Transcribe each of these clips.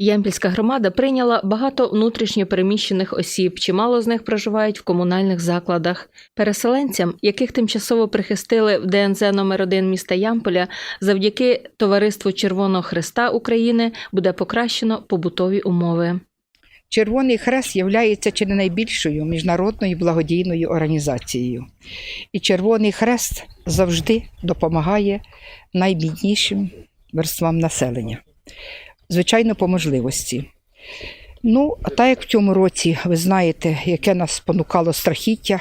Ямпільська громада прийняла багато внутрішньо переміщених осіб, чимало з них проживають в комунальних закладах. Переселенцям, яких тимчасово прихистили в ДНЗ номер 1 міста Ямполя, завдяки Товариству Червоного Христа України буде покращено побутові умови. Червоний Хрест є чи не найбільшою міжнародною благодійною організацією. І Червоний Хрест завжди допомагає найбіднішим верствам населення. Звичайно, по можливості. Ну, а так як в цьому році, ви знаєте, яке нас спонукало страхіття,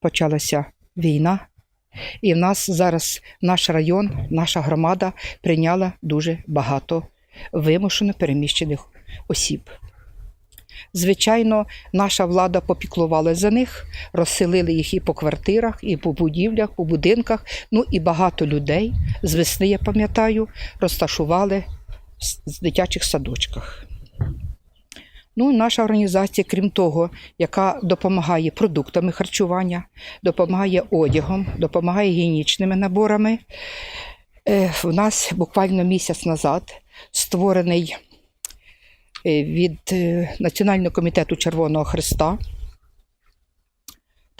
почалася війна. І в нас зараз наш район, наша громада прийняла дуже багато вимушено переміщених осіб. Звичайно, наша влада попіклувала за них, розселили їх і по квартирах, і по будівлях, по будинках. Ну і багато людей з весни, я пам'ятаю, розташували з дитячих садочках. Ну, наша організація, крім того, яка допомагає продуктами харчування, допомагає одягом, допомагає гігієнічними наборами. Е, У нас буквально місяць назад створений е, від е, Національного комітету Червоного Христа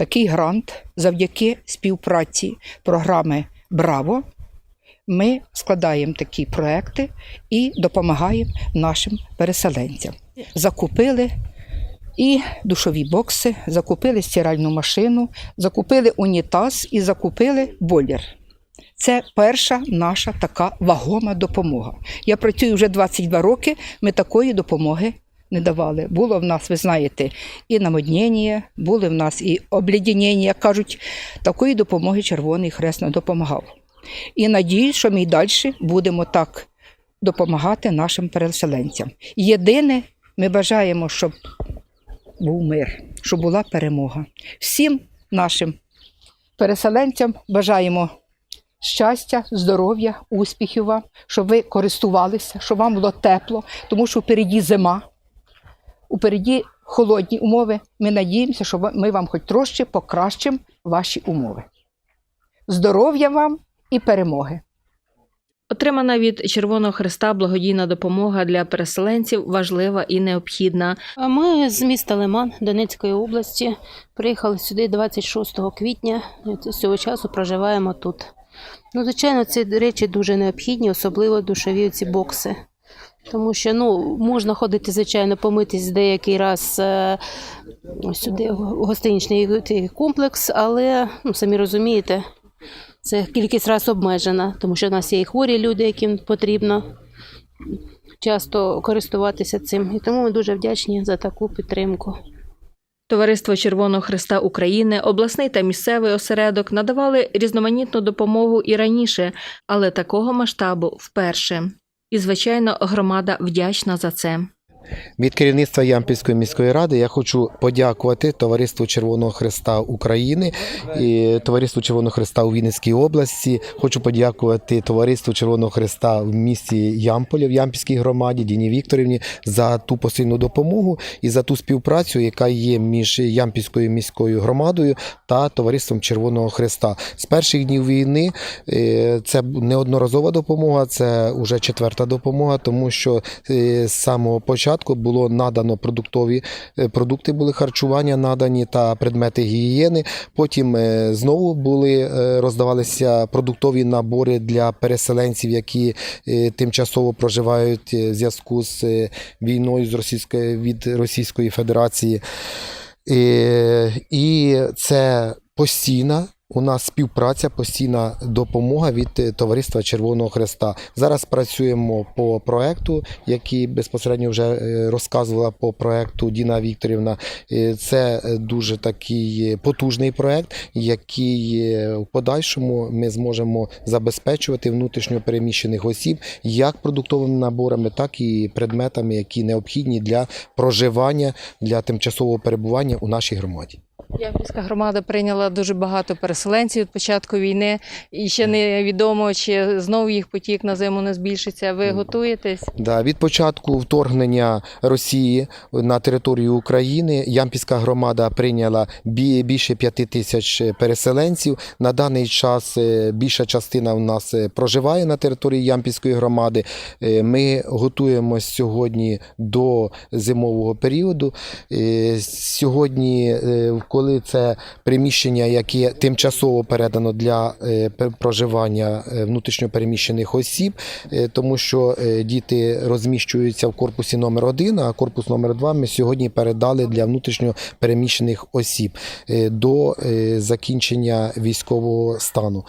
такий грант завдяки співпраці програми Браво. Ми складаємо такі проекти і допомагаємо нашим переселенцям. Закупили і душові бокси, закупили стиральну машину, закупили унітаз і закупили бойлер. Це перша наша така вагома допомога. Я працюю вже 22 роки, ми такої допомоги не давали. Було в нас, ви знаєте, і намоднення, були в нас і облідянення, як кажуть, такої допомоги Червоний Хрест не допомагав. І надіюсь, що ми й далі будемо так допомагати нашим переселенцям. Єдине, ми бажаємо, щоб був мир, щоб була перемога. Всім нашим переселенцям бажаємо щастя, здоров'я, успіхів вам, щоб ви користувалися, щоб вам було тепло, тому що впереді зима, упереді холодні умови. Ми надіємося, що ми вам хоч трошки покращимо ваші умови. Здоров'я вам і перемоги! Отримана від Червоного Христа благодійна допомога для переселенців важлива і необхідна. А Ми з міста Лиман Донецької області приїхали сюди 26 квітня. і З цього часу проживаємо тут. Ну, звичайно, ці речі дуже необхідні, особливо душові ці бокси. Тому що ну, можна ходити, звичайно, помитись деякий раз е, сюди в гостиничний цей комплекс, але ну, самі розумієте, це кількість раз обмежена, тому що в нас є і хворі люди, яким потрібно часто користуватися цим. І тому ми дуже вдячні за таку підтримку. Товариство Червоного Христа України, обласний та місцевий осередок надавали різноманітну допомогу і раніше, але такого масштабу вперше. І, звичайно, громада вдячна за це. Від керівництва Ямпільської міської ради я хочу подякувати Товариству Червоного Христа України і Товариству Червоного Христа у Вінницькій області. Хочу подякувати Товариству Червоного Христа в місті Ямполі в Ямпільській громаді Діні Вікторівні за ту посильну допомогу і за ту співпрацю, яка є між Ямпільською міською громадою та Товариством Червоного Христа. З перших днів війни е, це неодноразова допомога, це вже четверта допомога, тому що е, з самого початку було надано продуктові е, продукти, були харчування надані та предмети гігієни. Потім е, знову були е, роздавалися продуктові набори для переселенців, які тимчасово проживають в зв'язку з війною з Російської від Російської Федерації. І це постійна. У нас співпраця, постійна допомога від е, Товариства Червоного Хреста. Зараз працюємо по проекту, який безпосередньо вже е, розказувала по проекту Діна Вікторівна. Е, Це дуже такий потужний проект, який в подальшому ми зможемо забезпечувати внутрішньо переміщених осіб як продуктовими наборами, так і предметами, які необхідні для проживання, для тимчасового перебування у нашій громаді. Ямпільська громада прийняла дуже багато переселенців від початку війни, і ще невідомо, чи знову їх потік на зиму не збільшиться. Ви готуєтесь? Да, від початку вторгнення Росії на територію України Ямпільська громада прийняла більше п'яти тисяч переселенців. На даний час е, більша частина у нас е, проживає на території Ямпільської громади. Е, Ми готуємось сьогодні до зимового періоду. Е, Сьогодні, е, коли це приміщення, яке тимчасово передано для е, проживання е, внутрішньопереміщених осіб, е, тому що діти розміщуються в корпусі номер 1 а корпус номер 2 ми сьогодні передали для внутрішньопереміщених осіб до закінчення військового стану.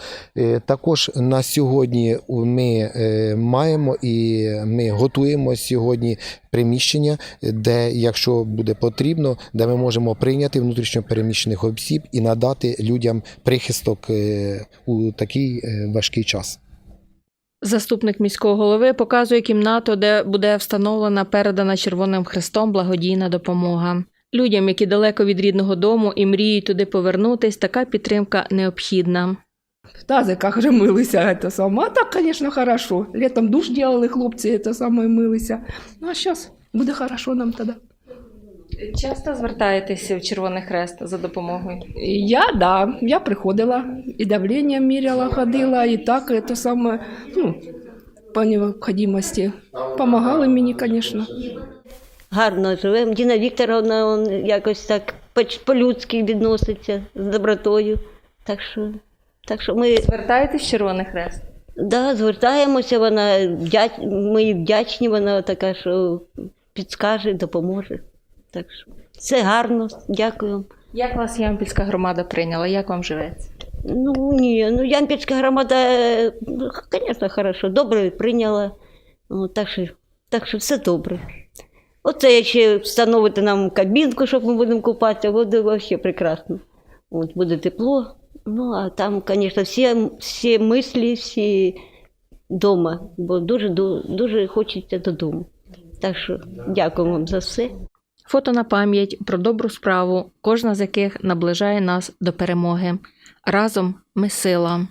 Також на сьогодні ми маємо і ми готуємо сьогодні приміщення, де, якщо буде потрібно, де ми можемо прийняти внутрішньопереміщених осіб і надати людям прихисток е, у такий е, важкий час. Заступник міського голови показує кімнату, де буде встановлена передана Червоним Хрестом благодійна допомога. Людям, які далеко від рідного дому і мріють туди повернутись, така підтримка необхідна. В тазиках вже милися, это саме. А так, звісно, хорошо. Летом душ делали хлопці, це саме милися. Ну, а зараз буде хорошо нам тоді. Часто звертаєтеся в Червоний Хрест за допомогою? Я, да, я приходила, і давлення міряла, ходила, і так, це саме, ну, по необхідності. Помагали мені, звісно. гарно живемо. Діна Вікторовна он якось так по- по-людськи відноситься з добротою. Так що, так що ми Звертаєтесь в Червоний Хрест? да, звертаємося, вона ми вдячні, вона така, що підскаже, допоможе. Так що все гарно, дякую. Як вас Ямпільська громада прийняла? Як вам живеться? Ну ні, ну Ямпільська громада, звісно, хорошо, добре прийняла. Ну, так, що, так що все добре. Оце ще встановити нам кабінку, щоб ми будемо купатися, буде взагалі прекрасно. От, буде тепло. Ну, а там, звісно, всі, всі мислі, всі вдома, бо дуже, дуже хочеться додому. Так що дякую вам за все. Фото на пам'ять про добру справу, кожна з яких наближає нас до перемоги. Разом ми сила.